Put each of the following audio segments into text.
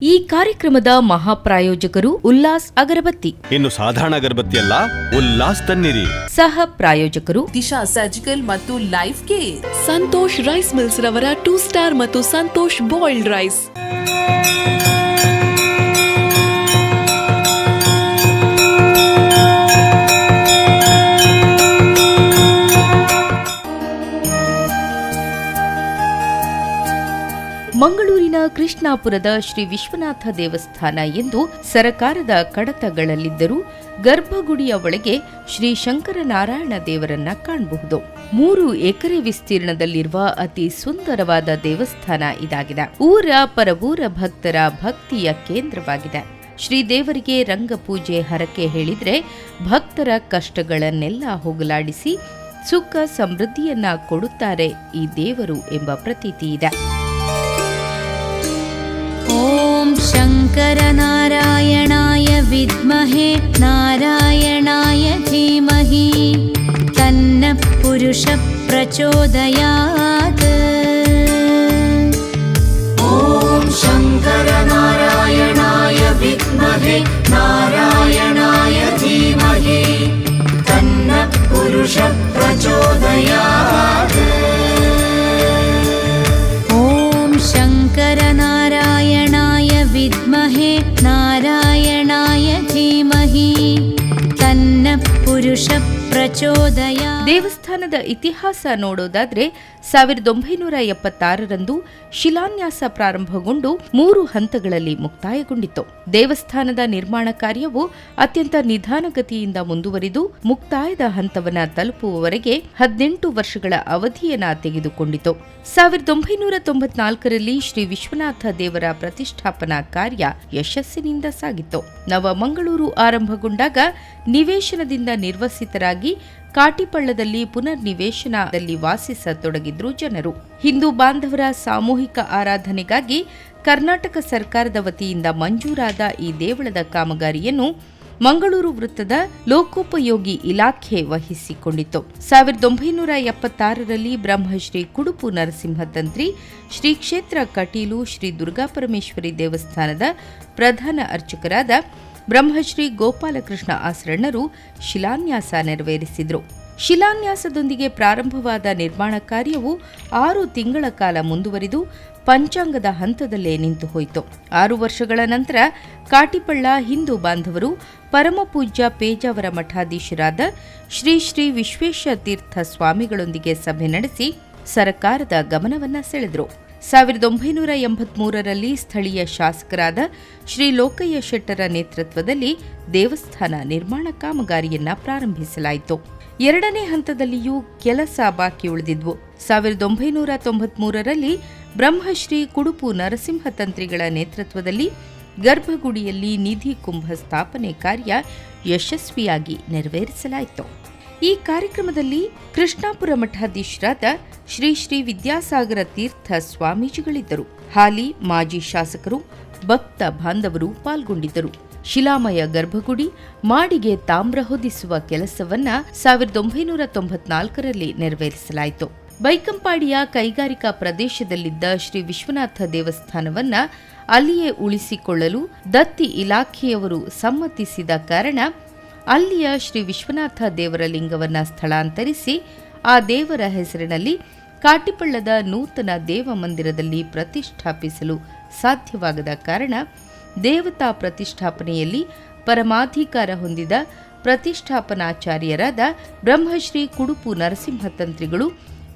ಈ ಕಾರ್ಯಕ್ರಮದ ಮಹಾಪ್ರಾಯೋಜಕರು ಉಲ್ಲಾಸ್ ಅಗರಬತ್ತಿ. ಇನ್ನು ಸಾಧಾರಣ ಅಗರಬತ್ತಿ ಅಲ್ಲ ಉಲ್ಲಾಸ್ ತನ್ನಿರಿ. ಸಹ ಪ್ರಾಯೋಜಕರು. ದಿಶಾ ಸರ್ಜಿಕಲ್ ಮತ್ತು life care. Santosh rice mills ರವರ ಟೂ ಸ್ಟಾರ್ ಮತ್ತು ಸಂತೋಷ್ ಬಾಯ್ಲ್ಡ್ ರೈಸ್. ಮಂಗಳೂರಿನ ಕೃಷ್ಣಾಪುರದ ಶ್ರೀ ವಿಶ್ವನಾಥ ದೇವಸ್ಥಾನ ಎಂದು ಸರಕಾರದ ಕಡತಗಳಲ್ಲಿದ್ದರೂ ಗರ್ಭಗುಡಿಯ ಒಳಗೆ ಶ್ರೀ ಶಂಕರನಾರಾಯಣ ದೇವರನ್ನ ಕಾಣಬಹುದು. ಮೂರು ಎಕರೆ ವಿಸ್ತೀರ್ಣದಲ್ಲಿರುವ ಅತಿ ಸುಂದರವಾದ ದೇವಸ್ಥಾನ ಇದಾಗಿದೆ. ಊರ ಪರವೂರ ಭಕ್ತರ ಭಕ್ತಿಯ ಕೇಂದ್ರವಾಗಿದೆ. ಶ್ರೀದೇವರಿಗೆ ರಂಗಪೂಜೆ ಹರಕೆ ಹೇಳಿದ್ರೆ ಭಕ್ತರ ಕಷ್ಟಗಳನ್ನೆಲ್ಲ ಹೋಗಲಾಡಿಸಿ ಸುಖ ಸಮೃದ್ಧಿಯನ್ನ ಕೊಡುತ್ತಾರೆ ಈ ದೇವರು ಎಂಬ ಪ್ರತೀತಿ ಇದೆ. शङ्करनारायणाय विद्महे नारायणाय धीमहि तन्नः पुरुषः प्रचोदयात् ॐ शङ्करनारायणाय विद्महे नारायणाय ದೇವಸ್ಥಾನದ ಇತಿಹಾಸ ನೋಡೋದಾದ್ರೆ ಸಾವಿರದ ಒಂಬೈನೂರ ಎಪ್ಪತ್ತಾರರಂದು ಶಿಲಾನ್ಯಾಸ ಪ್ರಾರಂಭಗೊಂಡು ಮೂರು ಹಂತಗಳಲ್ಲಿ ಮುಕ್ತಾಯಗೊಂಡಿತು. ದೇವಸ್ಥಾನದ ನಿರ್ಮಾಣ ಕಾರ್ಯವು ಅತ್ಯಂತ ನಿಧಾನಗತಿಯಿಂದ ಮುಂದುವರಿದು ಮುಕ್ತಾಯದ ಹಂತವನ್ನು ತಲುಪುವವರೆಗೆ ಹದಿನೆಂಟು ವರ್ಷಗಳ ಅವಧಿಯನ್ನ ತೆಗೆದುಕೊಂಡಿತು. ಸಾವಿರದ ಒಂಬೈನೂರ ತೊಂಬತ್ನಾಲ್ಕರಲ್ಲಿ ಶ್ರೀ ವಿಶ್ವನಾಥ ದೇವರ ಪ್ರತಿಷ್ಠಾಪನಾ ಕಾರ್ಯ ಯಶಸ್ಸಿನಿಂದ ಸಾಗಿತು. ನವಮಂಗಳೂರು ಆರಂಭಗೊಂಡಾಗ ನಿವೇಶನದಿಂದ ನಿರ್ವಸಿತರಾಗಿ ಕಾಟಿಪಳ್ಳದಲ್ಲಿ ಪುನರ್ ನಿವೇಶನದಲ್ಲಿ ವಾಸಿಸತೊಡಗಿದ್ರು ಜನರು. ಹಿಂದೂ ಬಾಂಧವರ ಸಾಮೂಹಿಕ ಆರಾಧನೆಗಾಗಿ ಕರ್ನಾಟಕ ಸರ್ಕಾರದ ವತಿಯಿಂದ ಮಂಜೂರಾದ ಈ ದೇವಳದ ಕಾಮಗಾರಿಯನ್ನು ಮಂಗಳೂರು ವೃತ್ತದ ಲೋಕೋಪಯೋಗಿ ಇಲಾಖೆ ವಹಿಸಿಕೊಂಡಿತು ಸಾವಿರದ ಒಂಬೈನೂರ ಎಪ್ಪತ್ತಾರರಲ್ಲಿ ಬ್ರಹ್ಮಶ್ರೀ ಕುಡುಪು ನರಸಿಂಹ ತಂತ್ರಿ ಶ್ರೀ ಕ್ಷೇತ್ರ ಕಟೀಲು ಶ್ರೀ ದುರ್ಗಾಪರಮೇಶ್ವರಿ ದೇವಸ್ಥಾನದ ಪ್ರಧಾನ ಅರ್ಚಕರಾದ ಬ್ರಹ್ಮಶ್ರೀ ಗೋಪಾಲಕೃಷ್ಣ ಆಸರಣ್ಣರು ಶಿಲಾನ್ಯಾಸ ನೆರವೇರಿಸಿದರು. ಶಿಲಾನ್ಯಾಸದೊಂದಿಗೆ ಪ್ರಾರಂಭವಾದ ನಿರ್ಮಾಣ ಕಾರ್ಯವು ಆರು ತಿಂಗಳ ಕಾಲ ಮುಂದುವರಿದು ಪಂಚಾಂಗದ ಹಂತದಲ್ಲೇ ನಿಂತು ಹೋಯಿತು. ಆರು ವರ್ಷಗಳ ನಂತರ ಕಾಟಿಪಳ್ಳ ಹಿಂದೂ ಬಾಂಧವರು ಪರಮಪೂಜ್ಯ ಪೇಜಾವರ ಮಠಾಧೀಶರಾದ ಶ್ರೀ ಶ್ರೀ ವಿಶ್ವೇಶ ತೀರ್ಥ ಸ್ವಾಮಿಗಳೊಂದಿಗೆ ಸಭೆ ನಡೆಸಿ ಸರ್ಕಾರದ ಗಮನವನ್ನ ಸೆಳೆದರು. ಸಾವಿರದ ಒಂಬೈನೂರ ಎಂಬತ್ಮೂರರಲ್ಲಿ ಸ್ಥಳೀಯ ಶಾಸಕರಾದ ಶ್ರೀ ಲೋಕಯ್ಯ ಶೆಟ್ಟರ ನೇತೃತ್ವದಲ್ಲಿ ದೇವಸ್ಥಾನ ನಿರ್ಮಾಣ ಕಾಮಗಾರಿಯನ್ನ ಪ್ರಾರಂಭಿಸಲಾಯಿತು. ಎರಡನೇ ಹಂತದಲ್ಲಿಯೂ ಕೆಲಸ ಬಾಕಿ ಉಳಿದಿದ್ವು. ಸಾವಿರದ ಒಂಬೈನೂರ ತೊಂಬತ್ಮೂರರಲ್ಲಿ ಬ್ರಹ್ಮಶ್ರೀ ಕುಡುಪು ನರಸಿಂಹ ತಂತ್ರಿಗಳ ನೇತೃತ್ವದಲ್ಲಿ ಗರ್ಭಗುಡಿಯಲ್ಲಿ ನಿಧಿ ಕುಂಭ ಸ್ಥಾಪನೆ ಕಾರ್ಯ ಯಶಸ್ವಿಯಾಗಿ ನೆರವೇರಿಸಲಾಯಿತು. ಈ ಕಾರ್ಯಕ್ರಮದಲ್ಲಿ ಕೃಷ್ಣಾಪುರ ಮಠಾಧೀಶರಾದ ಶ್ರೀ ಶ್ರೀ ವಿದ್ಯಾಸಾಗರ ತೀರ್ಥ ಸ್ವಾಮೀಜಿಗಳಿದ್ದರು. ಹಾಲಿ ಮಾಜಿ ಶಾಸಕರು, ಭಕ್ತ ಬಾಂಧವರು ಪಾಲ್ಗೊಂಡಿದ್ದರು. ಶಿಲಾಮಯ ಗರ್ಭಗುಡಿ, ಮಾಡಿಗೆ ತಾಮ್ರ ಹೊದಿಸುವ ಕೆಲಸವನ್ನ ಸಾವಿರದ ಒಂಬೈನೂರ ತೊಂಬತ್ನಾಲ್ಕರಲ್ಲಿ ನೆರವೇರಿಸಲಾಯಿತು. ಬೈಕಂಪಾಡಿಯ ಕೈಗಾರಿಕಾ ಪ್ರದೇಶದಲ್ಲಿದ್ದ ಶ್ರೀ ವಿಶ್ವನಾಥ ದೇವಸ್ಥಾನವನ್ನ ಅಲ್ಲಿಯೇ ಉಳಿಸಿಕೊಳ್ಳಲು ದತ್ತಿ ಇಲಾಖೆಯವರು ಸಮ್ಮತಿಸಿದ ಕಾರಣ ಅಲ್ಲಿಯ ಶ್ರೀ ವಿಶ್ವನಾಥ ದೇವರ ಲಿಂಗವನ್ನು ಸ್ಥಳಾಂತರಿಸಿ ಆ ದೇವರ ಹೆಸರಿನಲ್ಲಿ ಕಾಟಿಪಳ್ಳದ ನೂತನ ದೇವ ಮಂದಿರದಲ್ಲಿ ಪ್ರತಿಷ್ಠಾಪಿಸಲು ಸಾಧ್ಯವಾಗದ ಕಾರಣ ದೇವತಾ ಪ್ರತಿಷ್ಠಾಪನೆಯಲ್ಲಿ ಪರಮಾಧಿಕಾರ ಹೊಂದಿದ ಪ್ರತಿಷ್ಠಾಪನಾಚಾರ್ಯರಾದ ಬ್ರಹ್ಮಶ್ರೀ ಕುಡುಪು ನರಸಿಂಹ ತಂತ್ರಿಗಳು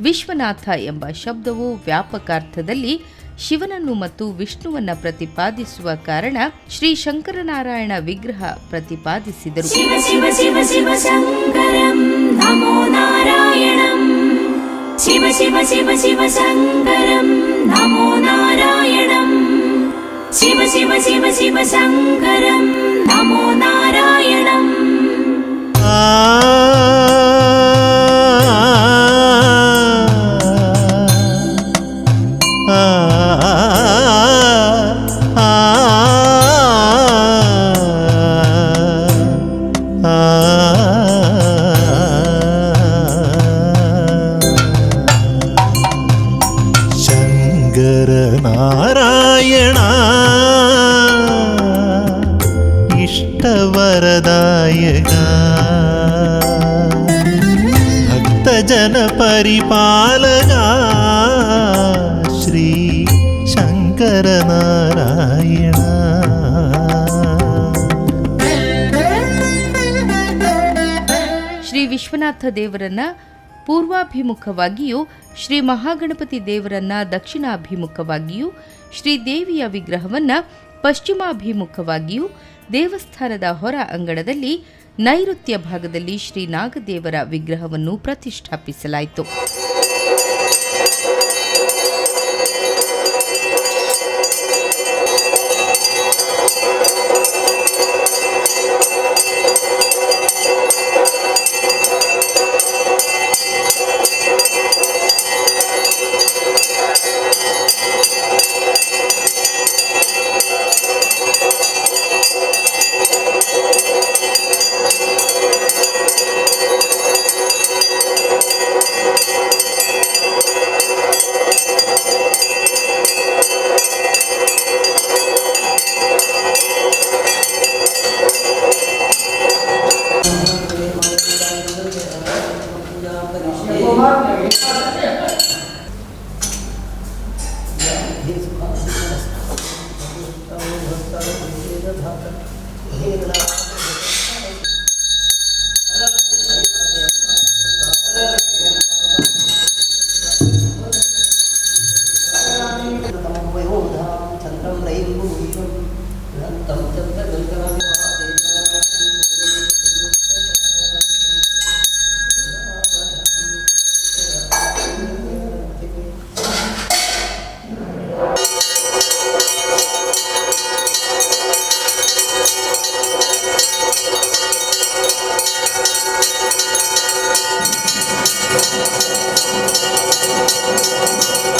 ವಿಶ್ವನಾಥ ಎಂಬ ಶಬ್ದವು ವ್ಯಾಪಕಾರ್ಥದಲ್ಲಿ ಶಿವನನ್ನು ಮತ್ತು ವಿಷ್ಣುವನ್ನ ಪ್ರತಿಪಾದಿಸುವ ಕಾರಣ ಶ್ರೀ ಶಂಕರನಾರಾಯಣ ವಿಗ್ರಹ ಪ್ರತಿಪಾದಿಸಿದರು. ಶಿವ ಶಿವ ಶಿವ ಶಿವ ಶಂಕರಂ, ನಮೋ ಶಿವ ಶಿವ ಶಿವ ಶಿವ ನಮೋ ನಾರಾಯಣ. ಶಂಕರನಾರಾಯಣ ಶ್ರೀ ವಿಶ್ವನಾಥ ದೇವರನ್ನ ಪೂರ್ವಾಭಿಮುಖವಾಗಿಯೂ ಶ್ರೀ ಮಹಾಗಣಪತಿ ದೇವರನ್ನ ದಕ್ಷಿಣಾಭಿಮುಖವಾಗಿಯೂ ಶ್ರೀ ದೇವಿಯ ವಿಗ್ರಹವನ್ನ ಪಶ್ಚಿಮಾಭಿಮುಖವಾಗಿಯೂ, ದೇವಸ್ಥಾನದ ಹೊರ ಅಂಗಣದಲ್ಲಿ ನೈಋತ್ಯ ಭಾಗದಲ್ಲಿ ಶ್ರೀ ನಾಗದೇವರ ವಿಗ್ರಹವನ್ನು ಪ್ರತಿಷ್ಠಾಪಿಸಲಾಯಿತು. दधातु हे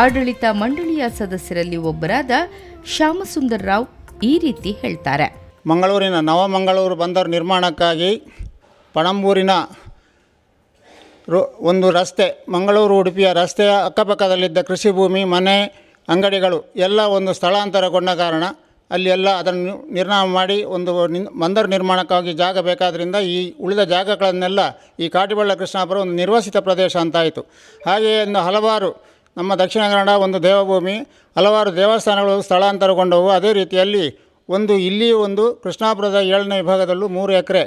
ಆಡಳಿತ ಮಂಡಳಿಯ ಸದಸ್ಯರಲ್ಲಿ ಒಬ್ಬರಾದ ಶ್ಯಾಮಸುಂದರ್ ರಾವ್ ಈ ರೀತಿ ಹೇಳ್ತಾರೆ. ಮಂಗಳೂರಿನ ನವಮಂಗಳೂರು ಬಂದರು ನಿರ್ಮಾಣಕ್ಕಾಗಿ ಪಣಂಬೂರಿನ ಒಂದು ರಸ್ತೆ, ಮಂಗಳೂರು ಉಡುಪಿಯ ರಸ್ತೆಯ ಅಕ್ಕಪಕ್ಕದಲ್ಲಿದ್ದ ಕೃಷಿ ಭೂಮಿ, ಮನೆ, ಅಂಗಡಿಗಳು ಎಲ್ಲ ಒಂದು ಸ್ಥಳಾಂತರಗೊಂಡ ಕಾರಣ ಅಲ್ಲಿ ಎಲ್ಲ ಅದನ್ನು ನಿರ್ನಾಮ ಮಾಡಿ ಒಂದು ಬಂದರ ನಿರ್ಮಾಣಕ್ಕಾಗಿ ಜಾಗ ಬೇಕಾದ್ರಿಂದ ಈ ಉಳಿದ ಜಾಗಗಳನ್ನೆಲ್ಲ ಈ ಕಾಟಿಬಳ್ಳ ಕೃಷ್ಣಾಪುರ ಒಂದು ನಿರ್ವಸಿತ ಪ್ರದೇಶ ಅಂತಾಯಿತು. ಹಾಗೆಯೇ ಒಂದು ಹಲವಾರು ನಮ್ಮ ದಕ್ಷಿಣ ಕನ್ನಡ ಒಂದು ದೇವಭೂಮಿ, ಹಲವಾರು ದೇವಸ್ಥಾನಗಳು ಸ್ಥಳಾಂತರಗೊಂಡವು. ಅದೇ ರೀತಿಯಲ್ಲಿ ಒಂದು ಇಲ್ಲಿಯೂ ಒಂದು ಕೃಷ್ಣಾಪುರದ ಏಳನೇ ವಿಭಾಗದಲ್ಲೂ ಮೂರು ಎಕರೆ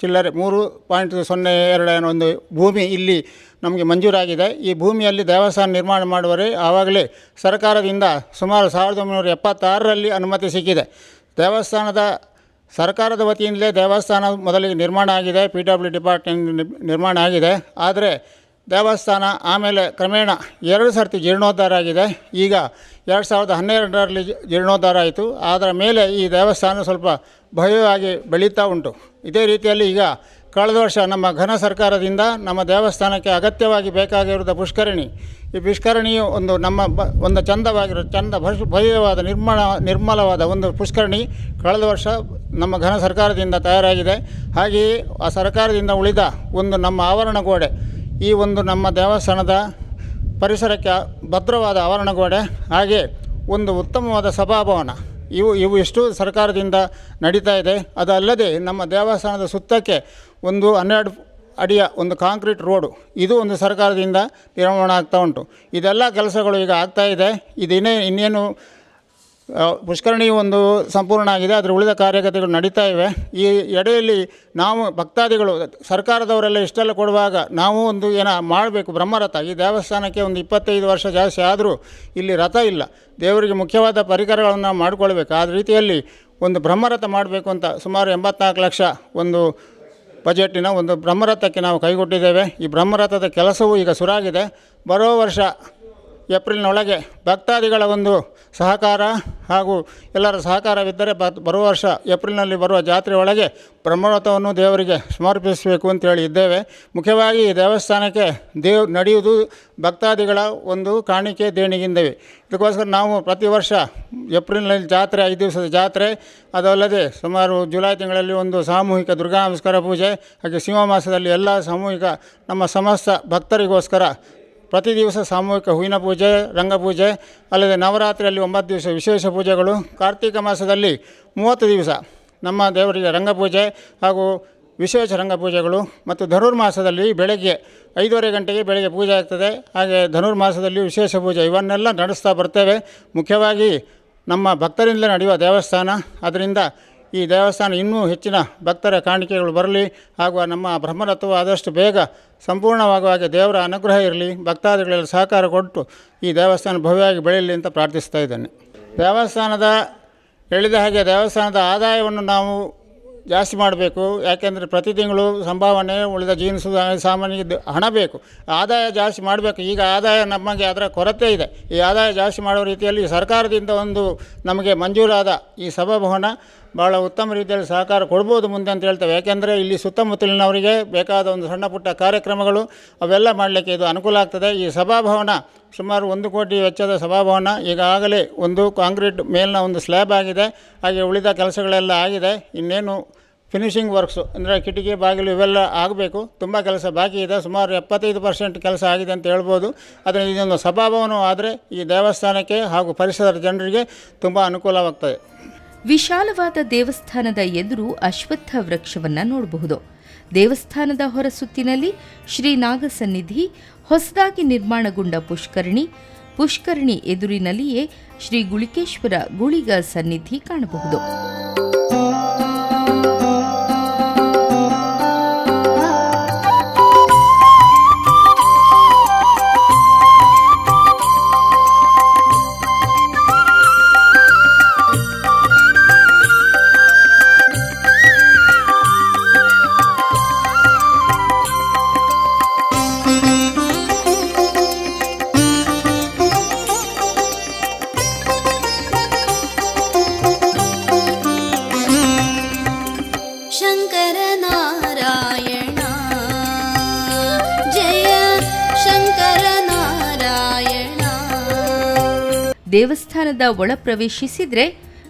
ಚಿಲ್ಲರೆ, ಮೂರು ಪಾಯಿಂಟ್ ಸೊನ್ನೆ ಎರಡು ಏನೋ ಒಂದು ಭೂಮಿ ಇಲ್ಲಿ ನಮಗೆ ಮಂಜೂರಾಗಿದೆ. ಈ ಭೂಮಿಯಲ್ಲಿ ದೇವಸ್ಥಾನ ನಿರ್ಮಾಣ ಮಾಡುವರೆ ಆವಾಗಲೇ ಸರ್ಕಾರದಿಂದ ಸುಮಾರು ಸಾವಿರದ ಒಂಬೈನೂರ ಎಪ್ಪತ್ತಾರರಲ್ಲಿ ಅನುಮತಿ ಸಿಕ್ಕಿದೆ. ದೇವಸ್ಥಾನದ ಸರ್ಕಾರದ ವತಿಯಿಂದಲೇ ದೇವಸ್ಥಾನ ಮೊದಲಿಗೆ ನಿರ್ಮಾಣ ಆಗಿದೆ, ಪಿ ಡಬ್ಲ್ಯೂ ಡಿಪಾರ್ಟ್ಮೆಂಟ್ ನಿರ್ಮಾಣ ಆಗಿದೆ. ಆದರೆ ದೇವಸ್ಥಾನ ಆಮೇಲೆ ಕ್ರಮೇಣ ಎರಡು ಸರ್ತಿ ಜೀರ್ಣೋದ್ಧಾರ ಆಗಿದೆ. ಈಗ ಎರಡು ಸಾವಿರದ ಹನ್ನೆರಡರಲ್ಲಿ ಜೀರ್ಣೋದ್ಧಾರ ಆಯಿತು. ಅದರ ಮೇಲೆ ಈ ದೇವಸ್ಥಾನ ಸ್ವಲ್ಪ ಭವ್ಯವಾಗಿ ಬೆಳೀತಾ ಉಂಟು. ಇದೇ ರೀತಿಯಲ್ಲಿ ಈಗ ಕಳೆದ ವರ್ಷ ನಮ್ಮ ಘನ ಸರ್ಕಾರದಿಂದ ನಮ್ಮ ದೇವಸ್ಥಾನಕ್ಕೆ ಅಗತ್ಯವಾಗಿ ಬೇಕಾಗಿರುವ ಪುಷ್ಕರಣಿ. ಈ ಪುಷ್ಕರಣಿಯು ಒಂದು ನಮ್ಮ ಬ, ಒಂದು ಚಂದವಾಗಿರೋ, ಚಂದ ಭಯವಾದ ಭವ್ಯವಾದ ನಿರ್ಮಲ ನಿರ್ಮಲವಾದ ಒಂದು ಪುಷ್ಕರಣಿ ಕಳೆದ ವರ್ಷ ನಮ್ಮ ಘನ ಸರ್ಕಾರದಿಂದ ತಯಾರಾಗಿದೆ. ಹಾಗೆಯೇ ಆ ಸರ್ಕಾರದಿಂದ ಉಳಿದ ಒಂದು ನಮ್ಮ ಆವರಣ ಗೋಡೆ ಈ ಒಂದು ನಮ್ಮ ದೇವಸ್ಥಾನದ ಪರಿಸರಕ್ಕೆ ಭದ್ರವಾದ ಆವರಣ ಗೋಡೆ ಹಾಗೆ ಒಂದು ಉತ್ತಮವಾದ ಸಭಾಭವನ. ಇವು ಇವು ಎಷ್ಟು ಸರ್ಕಾರದಿಂದ ನಡೀತಾ ಇದೆ. ಅದಲ್ಲದೆ ನಮ್ಮ ದೇವಸ್ಥಾನದ ಸುತ್ತಕ್ಕೆ ಒಂದು ಹನ್ನೆರಡು ಅಡಿಯ ಒಂದು ಕಾಂಕ್ರೀಟ್ ರೋಡು, ಇದು ಒಂದು ಸರ್ಕಾರದಿಂದ ನಿರ್ಮಾಣ ಆಗ್ತಾ ಉಂಟು. ಇದೆಲ್ಲ ಕೆಲಸಗಳು ಈಗ ಆಗ್ತಾ ಇದೆ. ಇದಿನ್ನೇ, ಇನ್ನೇನು ಪುಷ್ಕರಣಿ ಒಂದು ಸಂಪೂರ್ಣ ಆಗಿದೆ ಅದರ ಉಳಿದ ಕಾರ್ಯಗತಿಗಳು ನಡೀತಾ ಇವೆ. ಈ ಎಡೆಯಲ್ಲಿ ನಾವು ಭಕ್ತಾದಿಗಳು, ಸರ್ಕಾರದವರೆಲ್ಲ ಇಷ್ಟೆಲ್ಲ ಕೊಡುವಾಗ ನಾವು ಒಂದು ಏನ ಮಾಡಬೇಕು, ಬ್ರಹ್ಮರಥ. ಈ ದೇವಸ್ಥಾನಕ್ಕೆ ಒಂದು ಇಪ್ಪತ್ತೈದು ವರ್ಷ ಜಾಸ್ತಿ ಆದರೂ ಇಲ್ಲಿ ರಥ ಇಲ್ಲ. ದೇವರಿಗೆ ಮುಖ್ಯವಾದ ಪರಿಕರಗಳನ್ನು ಮಾಡಿಕೊಳ್ಬೇಕು. ಆ ರೀತಿಯಲ್ಲಿ ಒಂದು ಬ್ರಹ್ಮರಥ ಮಾಡಬೇಕು ಅಂತ ಸುಮಾರು ಎಂಬತ್ನಾಲ್ಕು ಲಕ್ಷ ಒಂದು ಬಜೆಟಿನ ಒಂದು ಬ್ರಹ್ಮರಥಕ್ಕೆ ನಾವು ಕೈಗೊಟ್ಟಿದ್ದೇವೆ. ಈ ಬ್ರಹ್ಮರಥದ ಕೆಲಸವೂ ಈಗ ಸುರಾಗಿದೆ. ಬರೋ ವರ್ಷ ಏಪ್ರಿಲ್ನೊಳಗೆ ಭಕ್ತಾದಿಗಳ ಒಂದು ಸಹಕಾರ ಹಾಗೂ ಎಲ್ಲರ ಸಹಕಾರವಿದ್ದರೆ ಬರುವ ವರ್ಷ ಏಪ್ರಿಲ್ನಲ್ಲಿ ಬರುವ ಜಾತ್ರೆ ಒಳಗೆ ಬ್ರಹ್ಮರಥವನ್ನು ದೇವರಿಗೆ ಸಮರ್ಪಿಸಬೇಕು ಅಂತೇಳಿ ಇದ್ದೇವೆ. ಮುಖ್ಯವಾಗಿ ಈ ದೇವಸ್ಥಾನಕ್ಕೆ ದೇವ್ ನಡೆಯುವುದು ಭಕ್ತಾದಿಗಳ ಒಂದು ಕಾಣಿಕೆ ದೇಣಿಗಿಂದವೆ ಇದಕ್ಕೋಸ್ಕರ ನಾವು ಪ್ರತಿ ವರ್ಷ ಏಪ್ರಿಲ್ನಲ್ಲಿ ಜಾತ್ರೆ, ಐದು ದಿವಸದ ಜಾತ್ರೆ, ಅದಲ್ಲದೆ ಸುಮಾರು ಜುಲೈ ತಿಂಗಳಲ್ಲಿ ಒಂದು ಸಾಮೂಹಿಕ ದುರ್ಗಾ ನಮಸ್ಕಾರ ಪೂಜೆ, ಹಾಗೆ ಸಿಂಹ ಮಾಸದಲ್ಲಿ ಎಲ್ಲ ಸಾಮೂಹಿಕ ನಮ್ಮ ಸಮಸ್ತ ಭಕ್ತರಿಗೋಸ್ಕರ ಪ್ರತಿ ದಿವಸ ಸಾಮೂಹಿಕ ಹೂವಿನ ಪೂಜೆ ರಂಗಪೂಜೆ ಅಲ್ಲದೆ ನವರಾತ್ರಿಯಲ್ಲಿ ಒಂಬತ್ತು ದಿವಸ ವಿಶೇಷ ಪೂಜೆಗಳು. ಕಾರ್ತಿಕ ಮಾಸದಲ್ಲಿ ಮೂವತ್ತು ದಿವಸ ನಮ್ಮ ದೇವರಿಗೆ ರಂಗಪೂಜೆ ಹಾಗೂ ವಿಶೇಷ ರಂಗಪೂಜೆಗಳು ಮತ್ತು ಧನುರ್ಮಾಸದಲ್ಲಿ ಬೆಳಗ್ಗೆ ಐದೂವರೆ ಗಂಟೆಗೆ ಬೆಳಗ್ಗೆ ಪೂಜೆ ಆಗ್ತದೆ. ಹಾಗೆ ಧನುರ್ಮಾಸದಲ್ಲಿ ವಿಶೇಷ ಪೂಜೆ. ಇವನ್ನೆಲ್ಲ ನಡೆಸ್ತಾ ಬರ್ತೇವೆ. ಮುಖ್ಯವಾಗಿ ನಮ್ಮ ಭಕ್ತರಿಂದಲೇ ನಡೆಯುವ ದೇವಸ್ಥಾನ. ಅದರಿಂದ ಈ ದೇವಸ್ಥಾನ ಇನ್ನೂ ಹೆಚ್ಚಿನ ಭಕ್ತರ ಕಾಣಿಕೆಗಳು ಬರಲಿ ಹಾಗೂ ನಮ್ಮ ಬ್ರಹ್ಮರಥವು ಆದಷ್ಟು ಬೇಗ ಸಂಪೂರ್ಣವಾಗುವ ಹಾಗೆ ದೇವರ ಅನುಗ್ರಹ ಇರಲಿ, ಭಕ್ತಾದಿಗಳೆಲ್ಲ ಸಹಕಾರ ಕೊಟ್ಟು ಈ ದೇವಸ್ಥಾನ ಭವ್ಯವಾಗಿ ಬೆಳೆಯಲಿ ಅಂತ ಪ್ರಾರ್ಥಿಸ್ತಾ ಇದ್ದೇನೆ. ದೇವಸ್ಥಾನದ ಹೇಳಿದ ಹಾಗೆ ದೇವಸ್ಥಾನದ ಆದಾಯವನ್ನು ನಾವು ಜಾಸ್ತಿ ಮಾಡಬೇಕು. ಯಾಕೆಂದರೆ ಪ್ರತಿ ತಿಂಗಳು ಸಂಭಾವನೆ, ಉಳಿದ ಜೀನ್ಸು, ಸಾಮಾನ್ಯ ಹಣ ಬೇಕು. ಆದಾಯ ಜಾಸ್ತಿ ಮಾಡಬೇಕು. ಈಗ ಆದಾಯ ನಮಗೆ ಅದರ ಕೊರತೆ ಇದೆ. ಈ ಆದಾಯ ಜಾಸ್ತಿ ಮಾಡುವ ರೀತಿಯಲ್ಲಿ ಸರ್ಕಾರದಿಂದ ಒಂದು ನಮಗೆ ಮಂಜೂರಾದ ಈ ಸಭಾಭವನ ಭಾಳ ಉತ್ತಮ ರೀತಿಯಲ್ಲಿ ಸಹಕಾರ ಕೊಡ್ಬೋದು ಮುಂದೆ ಅಂತ ಹೇಳ್ತೇವೆ. ಯಾಕೆಂದರೆ ಇಲ್ಲಿ ಸುತ್ತಮುತ್ತಲಿನವರಿಗೆ ಬೇಕಾದ ಒಂದು ಸಣ್ಣ ಪುಟ್ಟ ಕಾರ್ಯಕ್ರಮಗಳು ಅವೆಲ್ಲ ಮಾಡಲಿಕ್ಕೆ ಇದು ಅನುಕೂಲ ಆಗ್ತದೆ. ಈ ಸಭಾಭವನ ಸುಮಾರು ಒಂದು ಕೋಟಿ ವೆಚ್ಚದ ಸಭಾಭವನ ಈಗಾಗಲೇ ಒಂದು ಕಾಂಕ್ರೀಟ್ ಮೇಲಿನ ಒಂದು ಸ್ಲ್ಯಾಬ್ ಆಗಿದೆ. ಹಾಗೆ ಉಳಿದ ಕೆಲಸಗಳೆಲ್ಲ ಆಗಿದೆ. ಇನ್ನೇನು ಫಿನಿಷಿಂಗ್ ವರ್ಕ್ಸು ಅಂದರೆ ಕಿಟಕಿ, ಬಾಗಿಲು ಇವೆಲ್ಲ ಆಗಬೇಕು. ತುಂಬ ಕೆಲಸ ಬಾಕಿ ಇದೆ. ಸುಮಾರು ಎಪ್ಪತ್ತೈದು ಪರ್ಸೆಂಟ್ ಕೆಲಸ ಆಗಿದೆ ಅಂತ ಹೇಳ್ಬೋದು. ಆದರೆ ಇದೊಂದು ಸಭಾಭವನ ಆದರೆ ಈ ದೇವಸ್ಥಾನಕ್ಕೆ ಹಾಗೂ ಪರಿಸರದ ಜನರಿಗೆ ತುಂಬ ಅನುಕೂಲವಾಗ್ತದೆ. ವಿಶಾಲವಾದ ದೇವಸ್ಥಾನದ ಎದುರು ಅಶ್ವತ್ಥ ವೃಕ್ಷವನ್ನ ನೋಡಬಹುದು. ದೇವಸ್ಥಾನದ ಹೊರಸುತ್ತಿನಲ್ಲಿ ಶ್ರೀ ನಾಗಸನ್ನಿಧಿ, ಹೊಸದಾಗಿ ನಿರ್ಮಾಣಗೊಂಡ ಪುಷ್ಕರಣಿ ಪುಷ್ಕರಣಿ ಎದುರಿನಲ್ಲಿಯೇ ಶ್ರೀ ಗುಳಿಕೇಶ್ವರ ಗುಳಿಗ ಸನ್ನಿಧಿ ಕಾಣಬಹುದು. ದೇವಸ್ಥಾನದ ಒಳ ಪ್ರವೇಶಿಸಿದ್ರೆ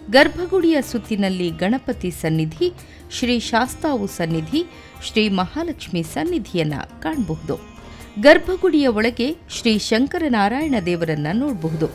ಗರ್ಭಗುಡಿಯ ಸುತ್ತಿನಲ್ಲಿ ಗಣಪತಿ ಸನ್ನಿಧಿ, ಶ್ರೀ ಶಾಸ್ತಾವು ಸನ್ನಿಧಿ, ಶ್ರೀ ಮಹಾಲಕ್ಷ್ಮಿ ಸನ್ನಿಧಿಯನ್ನ ಕಾಣಬಹುದು. ಗರ್ಭಗುಡಿಯ ಒಳಗೆ ಶ್ರೀ ಶಂಕರನಾರಾಯಣ ದೇವರನ್ನ ನೋಡಬಹುದು.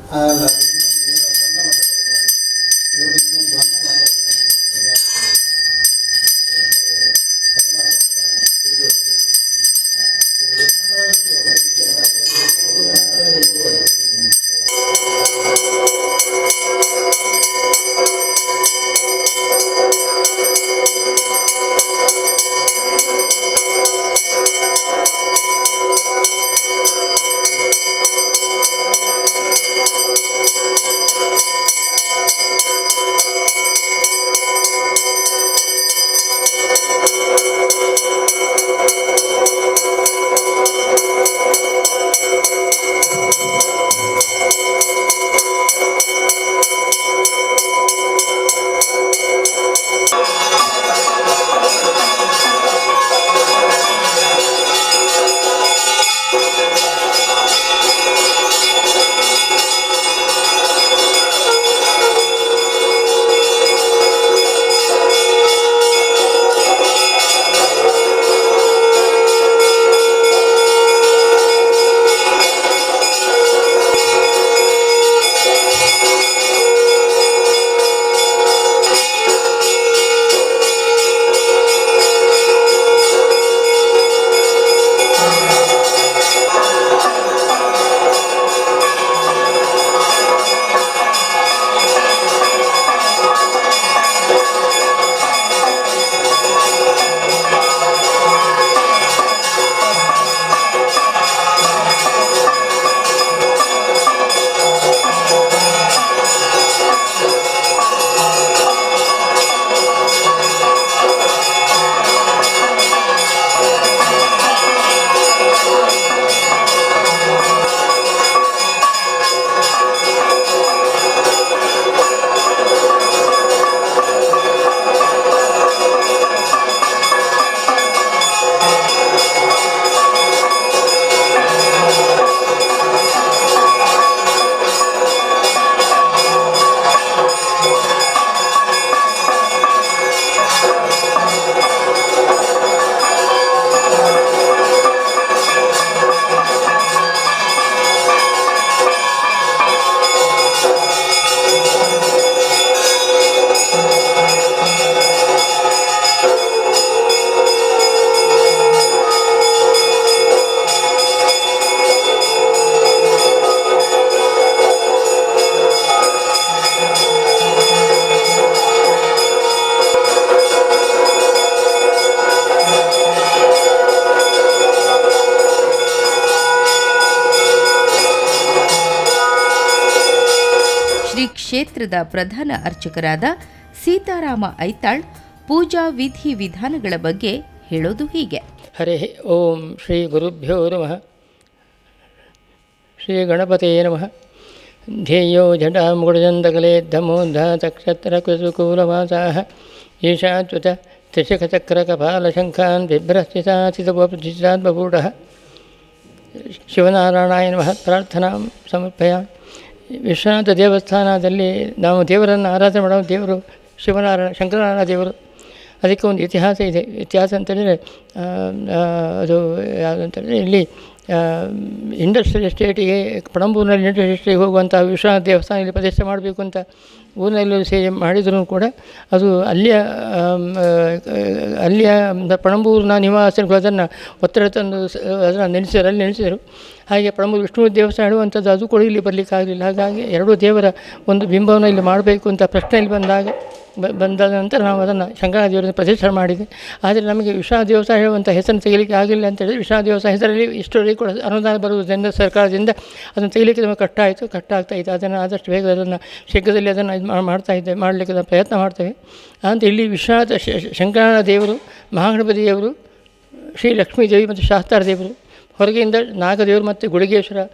ಕ್ಷೇತ್ರದ ಪ್ರಧಾನ ಅರ್ಚಕರಾದ ಸೀತಾರಾಮ ಐತಾಳ್ ಪೂಜಾ ವಿಧಿ ವಿಧಾನಗಳ ಬಗ್ಗೆ ಹೇಳೋದು ಹೀಗೆ. ಹರಿ ಓಂ ಶ್ರೀ ಗುರುಭ್ಯೋ ನಮಃ. ಶ್ರೀ ಗಣಪತೇ ನಮಃ. ध्येयो जटामुगुडजन्तकले धमोन्धातक्षत्र कुसुकूलवासाः ईशाच्युत त्रिशखचक्रकपालशङ्खान् बिभ्रस्थिताथितोपतिष्ठात् बभूढः शिवनारायणाय नमः प्रार्थनां समर्पयामि ವಿಶ್ವನಾಥ ದೇವಸ್ಥಾನದಲ್ಲಿ ನಾವು ದೇವರನ್ನು ಆರಾಧನೆ ಮಾಡೋ ದೇವರು ಶಿವನಾರಾಯಣ, ಶಂಕರನಾರಾಯಣ ದೇವರು. ಅದಕ್ಕೆ ಒಂದು ಇತಿಹಾಸ ಇದೆ. ಇತಿಹಾಸ ಅಂತೇಳಿದರೆ ಅದು ಯಾವುದಂತೇಳಿದರೆ ಇಲ್ಲಿ ಇಂಡಸ್ಟ್ರಿಯಲ್ ಎಸ್ಟೇಟಿಗೆ ಪಣಂಬೂರಿನಲ್ಲಿ ಇಂಡಸ್ಟ್ರಿಯಲ್ ಎಸ್ಟೇಟಿಗೆ ಹೋಗುವಂಥ ವಿಶ್ವನಾಥ ದೇವಸ್ಥಾನ ಇಲ್ಲಿ ಮಾಡಬೇಕು ಅಂತ ಊರಿನಲ್ಲಿ ಸೇರಿ ಮಾಡಿದರೂ ಕೂಡ ಅದು ಅಲ್ಲಿಯ ಅಲ್ಲಿಯ ಪಣಂಬೂರಿನ ನಿವಾಸಿಗಳು ಅದನ್ನು ಒತ್ತಡ ತಂದು ಸ- ಅದನ್ನು ನೆನೆಸಿದರು. ಅಲ್ಲಿ ನೆನೆಸಿದರು. ಹಾಗೆ ಪಣಂಬೂರು ವಿಷ್ಣು ದೇವಸ್ಥಾನ ಹೇಳುವಂಥದ್ದು ಅದು ಕೂಡ ಇಲ್ಲಿ ಬರಲಿಕ್ಕಾಗಲಿಲ್ಲ. ಹಾಗಾಗಿ ಎರಡೂ ದೇವರ ಒಂದು ಬಿಂಬವನ್ನು ಇಲ್ಲಿ ಮಾಡಬೇಕು ಅಂತ ಪ್ರಶ್ನೆಯಲ್ಲಿ ಬಂದಾಗ ಬಂದ ನಂತರ ನಾವು ಅದನ್ನು ಶಂಕರ ದೇವರನ್ನು ಪ್ರತಿಷ್ಠೆ ಮಾಡಿದೆ ಆದರೆ ನಮಗೆ ವಿಶ್ವ ದೇವಸ ಹೇಳುವಂಥ ಹೆಸರನ್ನು ತೆಗಿಲಿಕ್ಕೆ ಆಗಲಿಲ್ಲ ಅಂತ ಹೇಳಿದ್ರೆ ವಿಶ್ವ ದೇವಸ ಹೆಸರಲ್ಲಿ ಇಷ್ಟರಲ್ಲಿ ಕೂಡ ಅನುದಾನ ಬರುವುದರಿಂದ ಸರ್ಕಾರದಿಂದ ಅದನ್ನು ತೆಗಿಲಿಕ್ಕೆ ನಮಗೆ ಕಷ್ಟ ಆಯಿತು, ಕಷ್ಟ ಆಗ್ತಾ ಇತ್ತು. ಅದನ್ನು ಆದಷ್ಟು ಬೇಗ ಅದನ್ನು ಶೀಘ್ರದಲ್ಲಿ ಅದನ್ನು ಇದು ಮಾಡ್ತಾ ಇದ್ದೆ, ಮಾಡಲಿಕ್ಕೆ ನಾವು ಪ್ರಯತ್ನ ಮಾಡ್ತೇವೆ. ಅಂತ ಇಲ್ಲಿ ವಿಶ್ವನಾಥ ಶ- ಶ- ದೇವರು ಮಹಾಗಣಪತಿಯವರು ಶ್ರೀ ಲಕ್ಷ್ಮೀ ದೇವಿ ಮತ್ತು ಶಾಸ್ತಾರ ದೇವರು ಹೊರಗೆಯಿಂದ ನಾಗದೇವರು ಮತ್ತು ಗುಡಿಗೇಶ್ವರ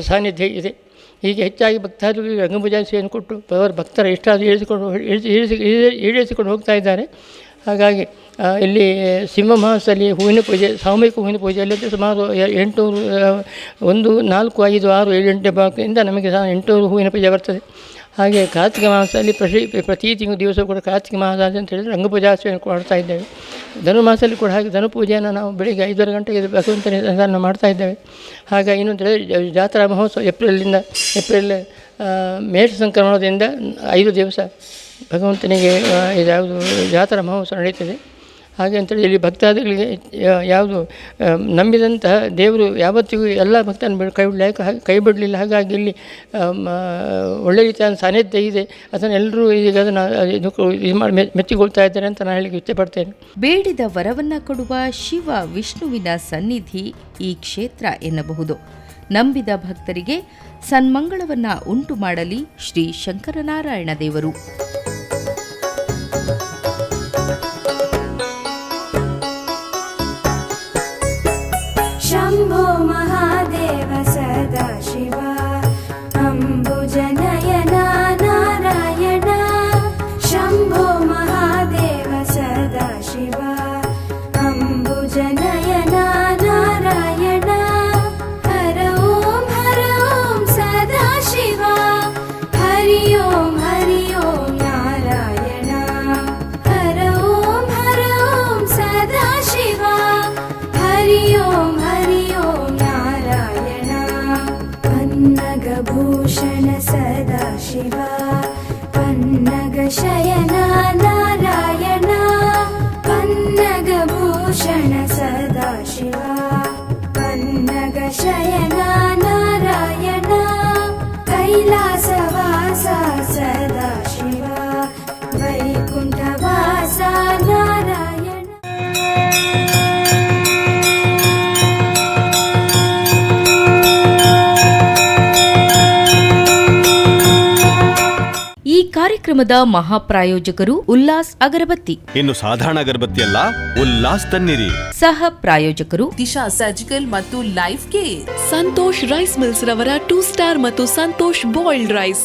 ಸಾನ್ನಿಧ್ಯ ಇದೆ. ಹೀಗೆ ಹೆಚ್ಚಾಗಿ ಭಕ್ತಾದಿಗಳು ಸೇವೆಯನ್ನು ಕೊಟ್ಟು ಅವರ ಭಕ್ತರ ಇಷ್ಟಾದ ಇಳಿಸಿಕೊಂಡು ಇಳಿಸಿ ಈಡೇರಿಸಿಕೊಂಡು ಹೋಗ್ತಾ ಇದ್ದಾರೆ. ಹಾಗಾಗಿ ಇಲ್ಲಿ ಸಿಂಹ ಮಹಾಸಲಿ ಹೂವಿನ ಪೂಜೆ, ಸಾಮೂಹಿಕ ಹೂವಿನ ಪೂಜೆಯಲ್ಲಿ ಸುಮಾರು ಎ- ಎಂಟುನೂರು ಒಂದು, ನಾಲ್ಕು, ಐದು, ಆರು ಏಳು ಎಂಟು ಭಾಗದಿಂದ ನಮಗೆ ಸಹ ಎಂಟುನೂರು ಹೂವಿನ ಪೂಜೆ ಬರ್ತದೆ. ಹಾಗೆ ಕಾರ್ತಿಕ ಮಾಸದಲ್ಲಿ ಪ್ರತಿ ಪ್ರತಿ ತಿಂಗಳು ದಿವಸ ಕೂಡ ಕಾರ್ತಿಕ ಮಾಸ ಅಂತ ಹೇಳಿದರೆ ರಂಗಪೂಜಾಸೆಯನ್ನು ಮಾಡ್ತಾ ಇದ್ದೇವೆ. ಧನುರ್ಮಾಸದಲ್ಲಿ ಕೂಡ ಹಾಗೆ ಧನು ಪೂಜೆಯನ್ನು ನಾವು ಬೆಳಿಗ್ಗೆ ಐದೂವರೆ ಗಂಟೆಗೆ ಭಗವಂತನ ಅದನ್ನು ಮಾಡ್ತಾ ಇದ್ದೇವೆ. ಹಾಗೆ ಇನ್ನೊಂದು ಹೇಳಿದರೆ ಜಾತ್ರಾ ಮಹೋತ್ಸವ ಏಪ್ರಿಲಿಂದ ಏಪ್ರಿಲ್ ಮೇಷ ಸಂಕ್ರಮಣದಿಂದ ಐದು ದಿವಸ ಭಗವಂತನಿಗೆ ಇದ್ಯಾವುದು ಜಾತ್ರಾ ಮಹೋತ್ಸವ ನಡೀತದೆ. ಹಾಗೆ ಅಂತೇಳಿ ಇಲ್ಲಿ ಭಕ್ತಾದಿಗಳಿಗೆ ಯಾವುದು ನಂಬಿದಂತಹ ದೇವರು ಯಾವತ್ತಿಗೂ ಎಲ್ಲ ಭಕ್ತನ ಕೈ ಬಿಡಲಿಕ್ಕೆ ಹಾಗೆ ಕೈ ಬಿಡಲಿಲ್ಲ? ಹಾಗಾಗಿ ಇಲ್ಲಿ ಒಳ್ಳೆ ರೀತಿಯ ಸಾನ್ನಿಧ್ಯ ಇದೆ. ಅದನ್ನು ಎಲ್ಲರೂ ಈಗ ಅದನ್ನು ಇದು ಇದು ಮಾಡಿ ಮೆಚ್ಚಿಕೊಳ್ತಾ ಇದ್ದಾರೆ ಅಂತ ನಾನು ಹೇಳಲಿಕ್ಕೆ ಇಷ್ಟಪಡ್ತೇನೆ. ಬೇಡಿದ ವರವನ್ನು ಕೊಡುವ ಶಿವ ವಿಷ್ಣುವಿನ ಸನ್ನಿಧಿ ಈ ಕ್ಷೇತ್ರ ಎನ್ನಬಹುದು. ನಂಬಿದ ಭಕ್ತರಿಗೆ ಸನ್ಮಂಗಳವನ್ನು ಉಂಟು ಮಾಡಲಿ ಶ್ರೀ ಶಂಕರನಾರಾಯಣ ದೇವರು. गभूषण सदाशिवा। शयना नारायणा कैलास ಕಾರ್ಯಕ್ರಮದ ಮಹಾಪ್ರಾಯೋಜಕರು ಉಲ್ಲಾಸ್ ಅಗರಬತ್ತಿ. ಇನ್ನು ಸಾಧಾರಣ ಅಗರಬತ್ತಿ ಅಲ್ಲ ಉಲ್ಲಾಸ್ ತನ್ನಿರಿ. ಸಹ ಪ್ರಾಯೋಜಕರು. ದಿಶಾ ಸರ್ಜಿಕಲ್ ಮತ್ತು life care. Santosh rice mills ರವರ ಟೂ ಸ್ಟಾರ್ ಮತ್ತು ಸಂತೋಷ್ ಬಾಯ್ಲ್ಡ್ ರೈಸ್